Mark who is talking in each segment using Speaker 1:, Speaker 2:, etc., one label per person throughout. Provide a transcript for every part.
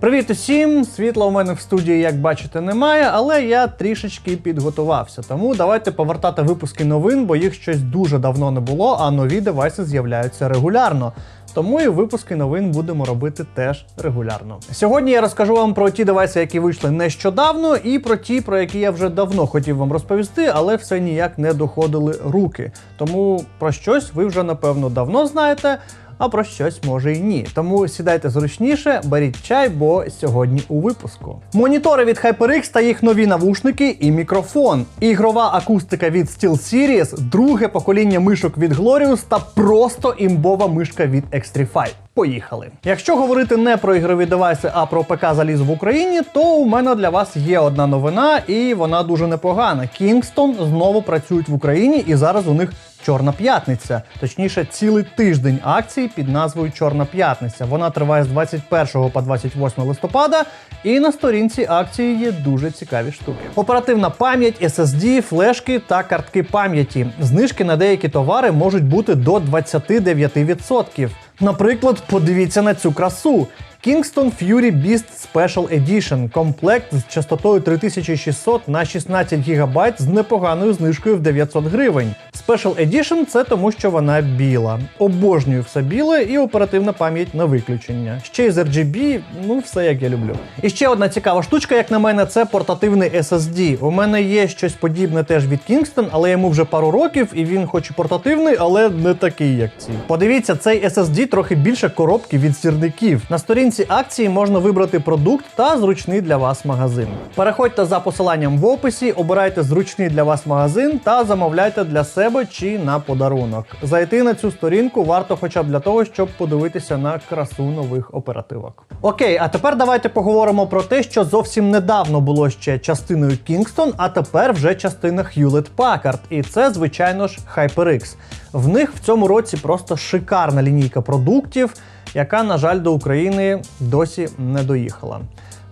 Speaker 1: Привіт усім! Світла у мене в студії, як бачите, немає, але я трішечки підготувався. Тому давайте повертати випуски новин, бо їх щось дуже давно не було, а нові девайси з'являються регулярно. Тому і випуски новин будемо робити теж регулярно. Сьогодні я розкажу вам про ті девайси, які вийшли нещодавно, і про ті, про які я вже давно хотів вам розповісти, але все ніяк не доходили руки. Тому про щось ви вже напевно давно знаєте. А про щось може і ні. Тому сідайте зручніше, беріть чай, бо сьогодні у випуску. Монітори від HyperX та їх нові навушники і мікрофон, ігрова акустика від SteelSeries, друге покоління мишок від Glorious та просто імбова мишка від Xtrify. Поїхали. Якщо говорити не про ігрові девайси, а про ПК заліз в Україні, то у мене для вас є одна новина, і вона дуже непогана. Kingston знову працюють в Україні, і зараз у них Чорна п'ятниця, точніше, цілий тиждень акцій під назвою Чорна п'ятниця. Вона триває з 21 по 28 листопада, і на сторінці акції є дуже цікаві штуки. Оперативна пам'ять, SSD, флешки та картки пам'яті. Знижки на деякі товари можуть бути до 29%. Наприклад, подивіться на цю красу. Kingston Fury Beast Special Edition комплект з частотою 3600 на 16 ГБ з непоганою знижкою в 900 гривень. Special Edition це тому, що вона біла. Обожнюю все біле і оперативна пам'ять на виключення. Ще й з RGB, ну все як я люблю. І ще одна цікава штучка, як на мене, це портативний SSD. У мене є щось подібне теж від Kingston, але йому вже пару років, і він хоч і портативний, але не такий, як ці. Подивіться, цей SSD трохи більше коробки від сірників. На сторінці акції можна вибрати продукт та зручний для вас магазин. Переходьте за посиланням в описі, обирайте зручний для вас магазин та замовляйте для себе чи на подарунок. Зайти на цю сторінку варто хоча б для того, щоб подивитися на красу нових оперативок. Окей, а тепер давайте поговоримо про те, що зовсім недавно було ще частиною Kingston, а тепер вже частина Hewlett Packard. І це, звичайно ж, HyperX. В них в цьому році просто шикарна лінійка продуктів, яка, на жаль, до України досі не доїхала.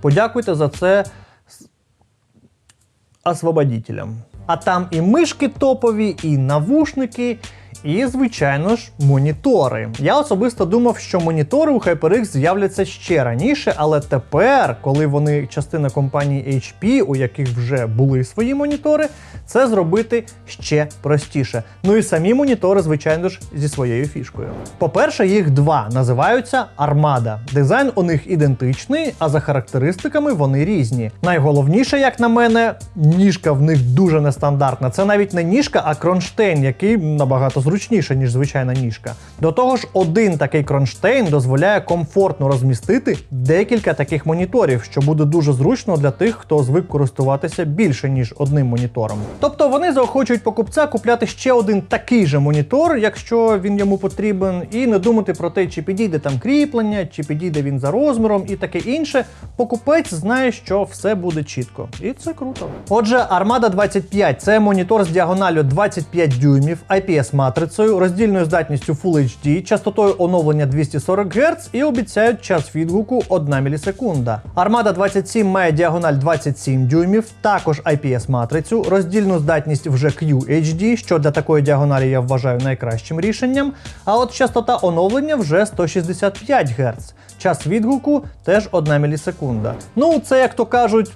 Speaker 1: Подякуйте за це освободителям. А там і мишки топові, і навушники, і, звичайно ж, монітори. Я особисто думав, що монітори у HyperX з'являться ще раніше, але тепер, коли вони частина компанії HP, у яких вже були свої монітори, це зробити ще простіше. Ну і самі монітори, звичайно ж, зі своєю фішкою. По-перше, їх два називаються Armada. Дизайн у них ідентичний, а за характеристиками вони різні. Найголовніше, як на мене, ніжка в них дуже нестандартна. Це навіть не ніжка, а кронштейн, який набагато зручніше, ніж звичайна ніжка. До того ж, один такий кронштейн дозволяє комфортно розмістити декілька таких моніторів, що буде дуже зручно для тих, хто звик користуватися більше ніж одним монітором. Тобто вони заохочують покупця купляти ще один такий же монітор, якщо він йому потрібен, і не думати про те, чи підійде там кріплення, чи підійде він за розміром і таке інше. Покупець знає, що все буде чітко, і це круто. Отже, Armada 25 це монітор з діагоналю 25 дюймів, IPS матрицею, роздільною здатністю Full HD, частотою оновлення 240 Гц і обіцяють час відгуку 1 мілісекунда. Armada 27 має діагональ 27 дюймів, також IPS матрицю, роздільну здатність вже QHD, що для такої діагоналі я вважаю найкращим рішенням. А от частота оновлення вже 165 Гц. Час відгуку теж 1 мілісекунда. Ну, це як то кажуть.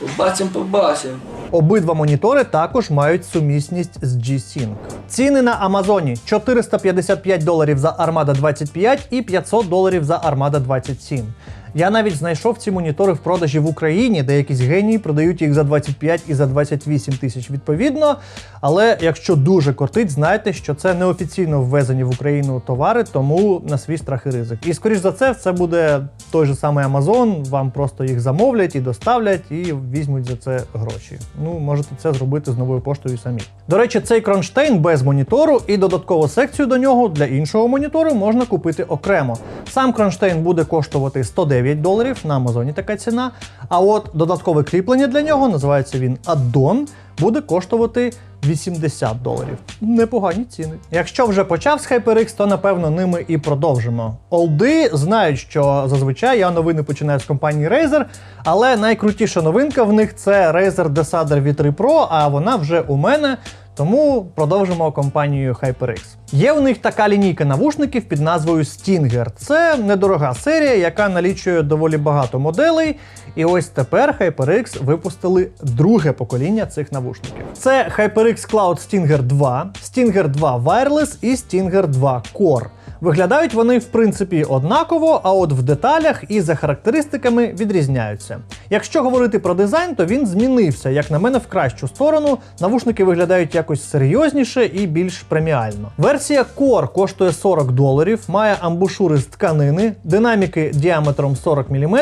Speaker 2: Побачим, побачим.
Speaker 1: Обидва монітори також мають сумісність з G-Sync. Ціни на Амазоні 455 доларів за Armada 25 і 500 доларів за Armada 27. Я навіть знайшов ці монітори в продажі в Україні, де якісь генії продають їх за 25 і за 28 тисяч відповідно. Але якщо дуже кортить, знайте, що це неофіційно ввезені в Україну товари, тому на свій страх і ризик. І скоріш за це, це буде той же самий Amazon, вам просто їх замовлять і доставлять, і візьмуть за це гроші. Ну, можете це зробити з новою поштою самі. До речі, цей кронштейн без монітору і додаткову секцію до нього для іншого монітору можна купити окремо. Сам кронштейн буде коштувати 109 доларів на Амазоні така ціна. А от додаткове кріплення для нього називається він аддон, буде коштувати 80 доларів. Непогані ціни. Якщо вже почав з HyperX, то напевно ними і продовжимо. Олди знають, що зазвичай я новини починаю з компанії Razer, але найкрутіша новинка в них це Razer Desader V3 Pro, а вона вже у мене. Тому продовжимо компанію HyperX. Є у них така лінійка навушників під назвою Stinger. Це недорога серія, яка налічує доволі багато моделей. І ось тепер HyperX випустили друге покоління цих навушників. Це HyperX Cloud Stinger 2, Stinger 2 Wireless і Stinger 2 Core. Виглядають вони в принципі однаково, а от в деталях і за характеристиками відрізняються. Якщо говорити про дизайн, то він змінився, як на мене, в кращу сторону. Навушники виглядають якось серйозніше і більш преміально. Версія Core коштує 40 доларів, має амбушури з тканини, динаміки діаметром 40 мм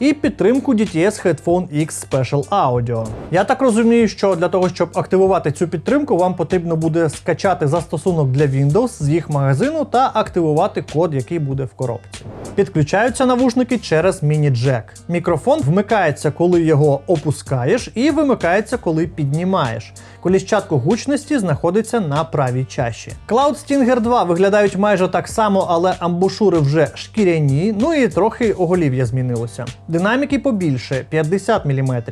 Speaker 1: і підтримку DTS Headphone X Special Audio. Я так розумію, що для того, щоб активувати цю підтримку, вам потрібно буде скачати застосунок для Windows з їх магазину та активувати код, який буде в коробці. Підключаються навушники через міні-джек. Мікрофон вмикається, коли його опускаєш, і вимикається, коли піднімаєш. Коліщатко гучності знаходиться на правій чаші. Cloud Stinger 2 виглядають майже так само, але амбушури вже шкіряні, ну і трохи оголів'я змінилося. Динаміки побільше 50 мм.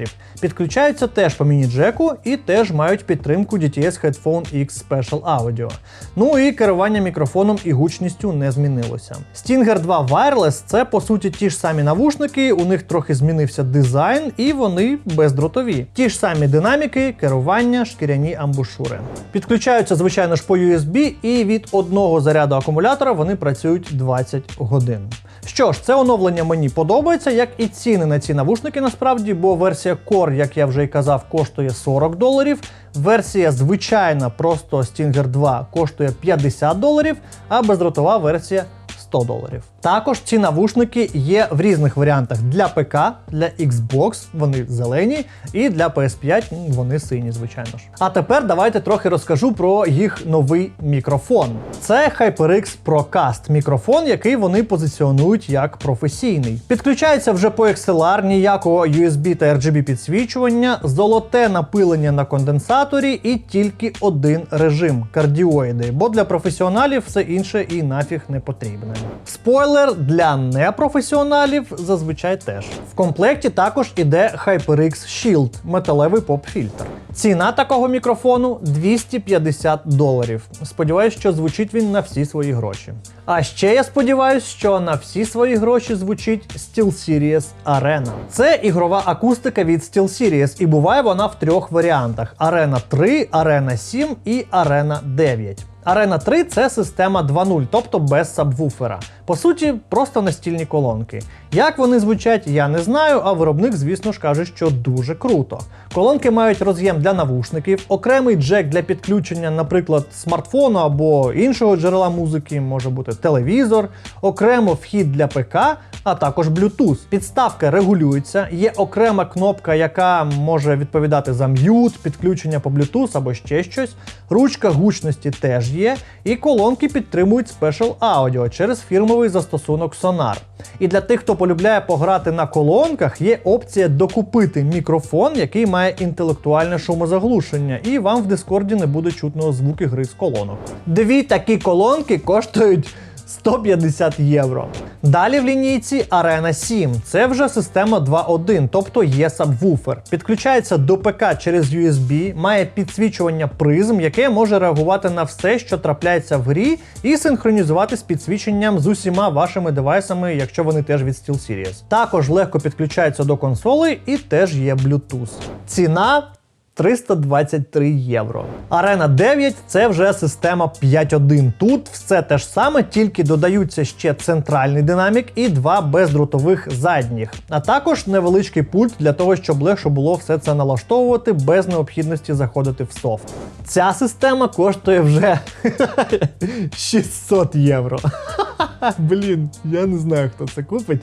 Speaker 1: Підключаються теж по міні-джеку і теж мають підтримку DTS Headphone X Special Audio. Ну і керування мікрофоном і гучністю не змінилося. Stinger 2 Wireless це по суті ті ж самі навушники, у них трохи змінився дизайн, і вони бездротові. Ті ж самі динаміки, керування, шкіряні амбушури. Підключаються, звичайно ж, по USB, і від одного заряду акумулятора вони працюють 20 годин. Що ж, це оновлення мені подобається, як і ціни на ці навушники насправді, бо версія Core, як я вже й казав, коштує 40 доларів. Версія звичайна, просто Stinger 2 коштує 50 доларів, а бездротова версія 100 доларів. Також ці навушники є в різних варіантах для ПК, для Xbox, вони зелені, і для PS5 вони сині, звичайно ж. А тепер давайте трохи розкажу про їх новий мікрофон. Це HyperX Procast мікрофон, який вони позиціонують як професійний. Підключається вже по XLR, ніякого USB та RGB підсвічування, золоте напилення на конденсаторі і тільки один режим кардіоїди, бо для професіоналів все інше і нафіг не потрібне. Спойлер для непрофесіоналів зазвичай теж. В комплекті також іде HyperX Shield металевий поп-фільтр. Ціна такого мікрофону 250 доларів. Сподіваюсь, що звучить він на всі свої гроші. А ще я сподіваюся, що на всі свої гроші звучить SteelSeries Arena. Це ігрова акустика від SteelSeries, і буває вона в трьох варіантах: Arena 3, Arena 7 і Arena 9. Arena 3 це система 2.0, тобто без сабвуфера. По суті, просто настільні колонки. Як вони звучать, я не знаю, а виробник, звісно ж, каже, що дуже круто. Колонки мають роз'єм для навушників, окремий джек для підключення, наприклад, смартфону або іншого джерела музики, може бути телевізор, окремо вхід для ПК, а також Bluetooth. Підставка регулюється, є окрема кнопка, яка може відповідати за м'ют, підключення по Bluetooth або ще щось. Ручка гучності теж є, і колонки підтримують Special Audio через фірмовий застосунок Sonar. І для тих, хто полюбляє пограти на колонках, є опція докупити мікрофон, який має інтелектуальне шумозаглушення, і вам в Дискорді не буде чутно звуки гри з колонок. Дві такі колонки коштують 150 євро. Далі в лінійці Arena 7. Це вже система 2.1, тобто є сабвуфер. Підключається до ПК через USB, має підсвічування призм, яке може реагувати на все, що трапляється в грі, і синхронізувати з підсвіченням з усіма вашими девайсами, якщо вони теж від SteelSeries. Також легко підключається до консолей і теж є Bluetooth. Ціна 323 євро. Arena 9 це вже система 5.1. Тут все те ж саме, тільки додаються ще центральний динамік і два бездротових задніх, а також невеличкий пульт для того, щоб легше було все це налаштовувати без необхідності заходити в софт. Ця система коштує вже 600 євро. Блін, я не знаю, хто це купить.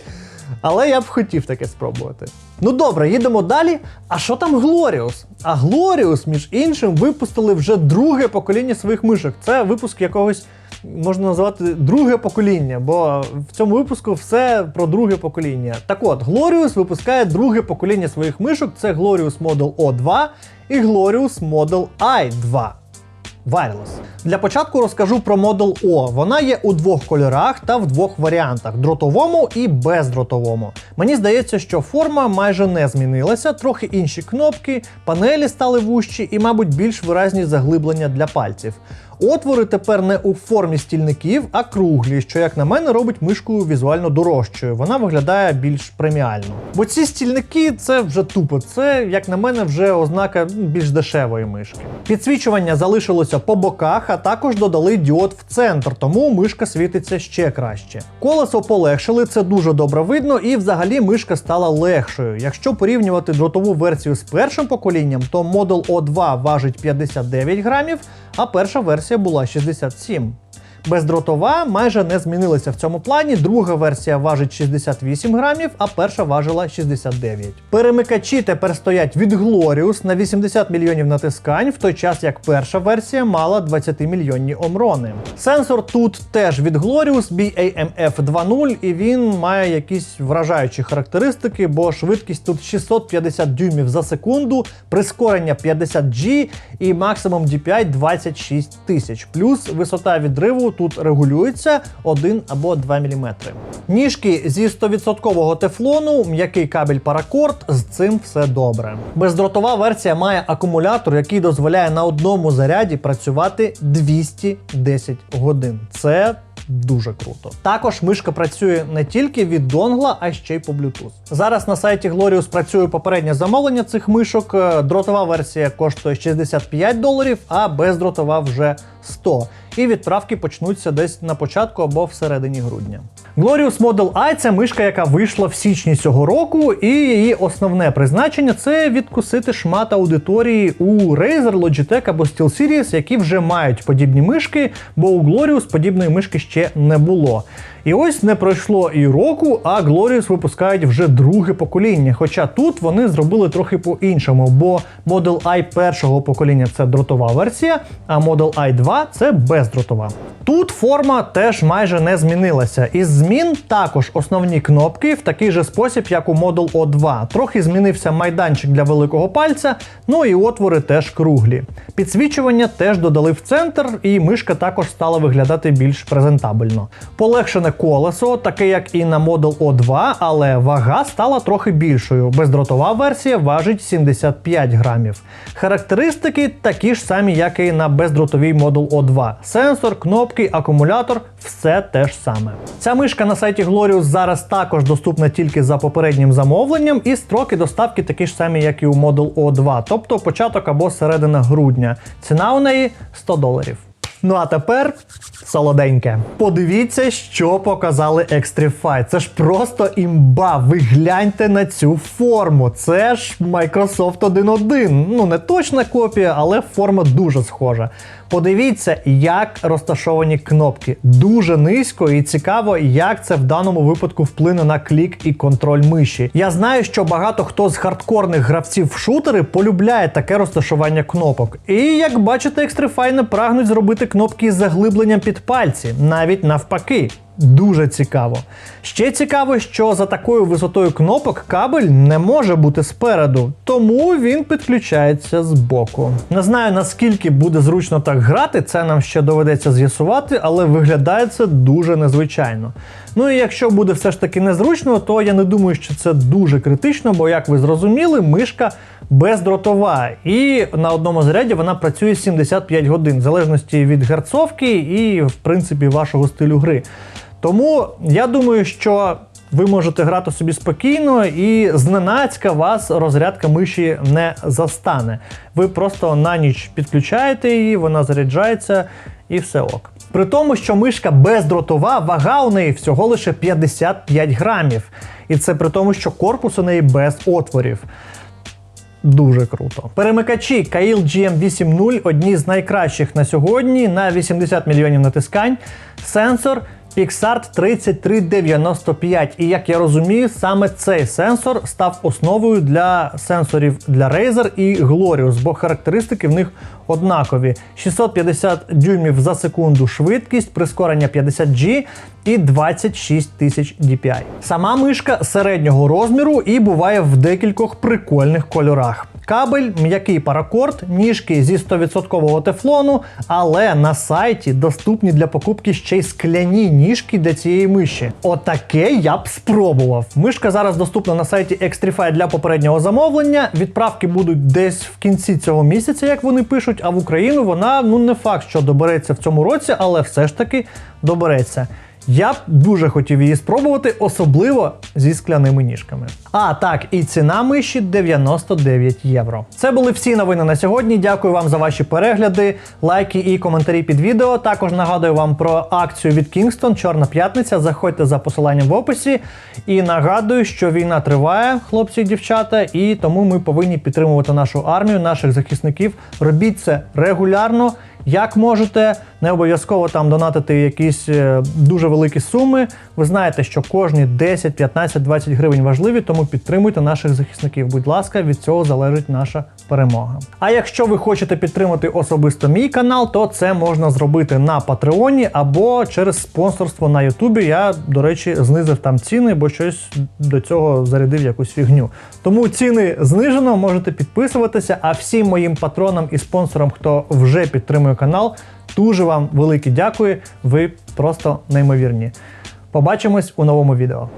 Speaker 1: Але я б хотів таке спробувати. Ну добре, їдемо далі. А що там Glorious? А Glorious, між іншим, випустили вже друге покоління своїх мишок. Це випуск якогось можна назвати друге покоління, бо в цьому випуску все про друге покоління. Так от, Glorious випускає друге покоління своїх мишок. Це Glorious Model O2 і Glorious Model i2. Wireless. Для початку розкажу про Model O. Вона є у двох кольорах та в двох варіантах: дротовому і бездротовому. Мені здається, що форма майже не змінилася, трохи інші кнопки, панелі стали вущі і, мабуть, більш виразні заглиблення для пальців. Отвори тепер не у формі стільників, а круглі, що, як на мене, робить мишку візуально дорожчою. Вона виглядає більш преміально. Бо ці стільники це вже тупо. Це, як на мене, вже ознака більш дешевої мишки. Підсвічування залишилося по боках, а також додали діод в центр, тому мишка світиться ще краще. Колесо полегшили, це дуже добре видно, і взагалі мишка стала легшою. Якщо порівнювати дротову версію з першим поколінням, то Model O2 важить 59 грамів, а перша версія була 67. Бездротова майже не змінилася в цьому плані. Друга версія важить 68 грамів, а перша важила 69. Перемикачі тепер стоять від Glorious на 80 мільйонів натискань, в той час як перша версія мала 20 мільйонні омрони. Сенсор тут теж від Glorious BAMF 2.0, і він має якісь вражаючі характеристики, бо швидкість тут 650 дюймів за секунду, прискорення 50G і максимум DPI 26 тисяч. Плюс висота відриву тут регулюється 1 або 2 мм. Ніжки зі 100% тефлону, м'який кабель паракорд, з цим все добре. Бездротова версія має акумулятор, який дозволяє на одному заряді працювати 210 годин. Це Дуже круто. Також мишка працює не тільки від донгла, а ще й по Bluetooth. Зараз на сайті Glorious працює попереднє замовлення цих мишок. Е, Дротова версія коштує 65 доларів, а бездротова вже 100. І відправки почнуться десь на початку або всередині грудня. Glorious Model I це мишка, яка вийшла в січні цього року, і її основне призначення це відкусити шмат аудиторії у Razer, Logitech або SteelSeries, які вже мають подібні мишки, бо у Glorious подібної мишки ще не було. І ось не пройшло і року, а Glorious випускають вже друге покоління. Хоча тут вони зробили трохи по-іншому, бо Model I першого покоління це дротова версія, а Model I 2 це бездротова. Тут форма теж майже не змінилася. Із змін також основні кнопки в такий же спосіб, як у Model O2. Трохи змінився майданчик для великого пальця, ну і отвори теж круглі. Підсвічування теж додали в центр, і мишка також стала виглядати більш презентабельно. Полегшене колесо, таке як і на Model O2, але вага стала трохи більшою. Бездротова версія важить 75 грамів. Характеристики такі ж самі, як і на бездротовій Model O2. Сенсор, кнопки, акумулятор все те ж саме. Ця мишка на сайті Glorious зараз також доступна тільки за попереднім замовленням, і строки доставки такі ж самі, як і у Model O2, тобто початок або середина грудня. Ціна у неї 100 доларів. Ну а тепер солоденьке. Подивіться, що показали Extrify. Це ж просто імба. Ви гляньте на цю форму. Це ж Microsoft 1.1. Ну не точна копія, але форма дуже схожа. Подивіться, як розташовані кнопки. Дуже низько і цікаво, як це в даному випадку вплине на клік і контроль миші. Я знаю, що багато хто з хардкорних гравців в шутери полюбляє таке розташування кнопок. І як бачите, Extrify прагнуть зробити кнопки з заглибленням під пальці, навіть навпаки. Дуже цікаво. Ще цікаво, що за такою висотою кнопок кабель не може бути спереду, тому він підключається збоку. Не знаю наскільки буде зручно так грати, це нам ще доведеться з'ясувати, але виглядає це дуже незвичайно. Ну і якщо буде все ж таки незручно, то я не думаю, що це дуже критично, бо, як ви зрозуміли, мишка бездротова, і на одному заряді вона працює 75 годин, в залежності від герцовки і, в принципі, вашого стилю гри. Тому я думаю, що ви можете грати собі спокійно і зненацька вас розрядка миші не застане. Ви просто на ніч підключаєте її, вона заряджається і все ок. При тому, що мишка бездротова, вага у неї всього лише 55 грамів. І це при тому, що корпус у неї без отворів. Дуже круто. Перемикачі Kail GM80 одні з найкращих на сьогодні на 80 мільйонів натискань. Сенсор Pixart 3395. І як я розумію, саме цей сенсор став основою для сенсорів для Razer і Glorious, бо характеристики в них однакові: 650 дюймів за секунду швидкість, прискорення 50G і 26 тисяч DPI. Сама мишка середнього розміру і буває в декількох прикольних кольорах. Кабель, м'який паракорд, ніжки зі 100% тефлону, але на сайті доступні для покупки ще й скляні ніжки для цієї миші. Отаке я б спробував. Мишка зараз доступна на сайті Extrify для попереднього замовлення. Відправки будуть десь в кінці цього місяця, як вони пишуть. А в Україну вона ну не факт, що добереться в цьому році, але все ж таки добереться. Я б дуже хотів її спробувати, особливо зі скляними ніжками. А так, і ціна миші 99 євро. Це були всі новини на сьогодні. Дякую вам за ваші перегляди, лайки і коментарі під відео. Також нагадую вам про акцію від Kingston Чорна п'ятниця. Заходьте за посиланням в описі. І нагадую, що війна триває, хлопці і дівчата, і тому ми повинні підтримувати нашу армію, наших захисників. Робіть це регулярно. Як можете, не обов'язково там донатити якісь е, дуже великі суми. Ви знаєте, що кожні 10, 15, 20 гривень важливі, тому підтримуйте наших захисників. Будь ласка, від цього залежить наша перемога. А якщо ви хочете підтримати особисто мій канал, то це можна зробити на Патреоні або через спонсорство на Ютубі. Я, до речі, знизив там ціни, бо щось до цього зарядив якусь фігню. Тому ціни знижено, можете підписуватися. А всім моїм патронам і спонсорам, хто вже підтримує канал, дуже вам велике дякую. Ви просто неймовірні. Побачимось у новому відео.